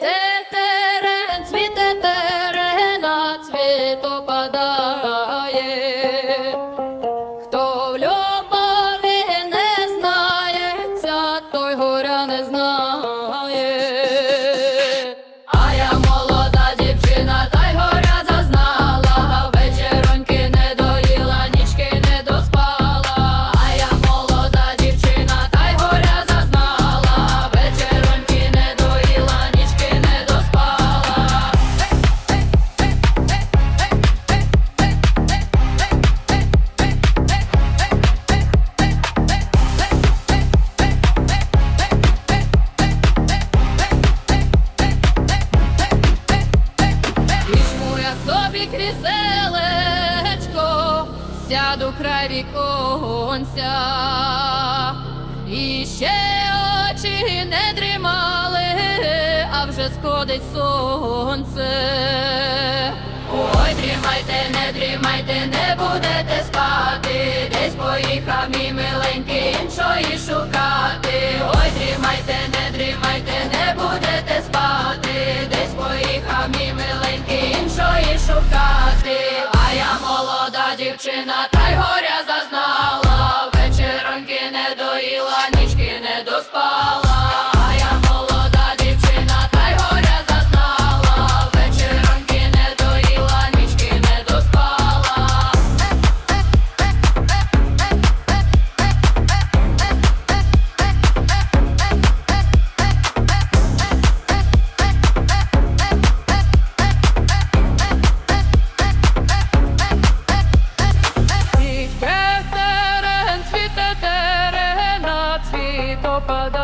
Tete собі кріселечко, сяду край віконця, і ще очі не дрімали, а вже сходить сонце. Ой, дрімайте, не дрімайте, не буде. Дівчина, та й горя зазнала, Europa da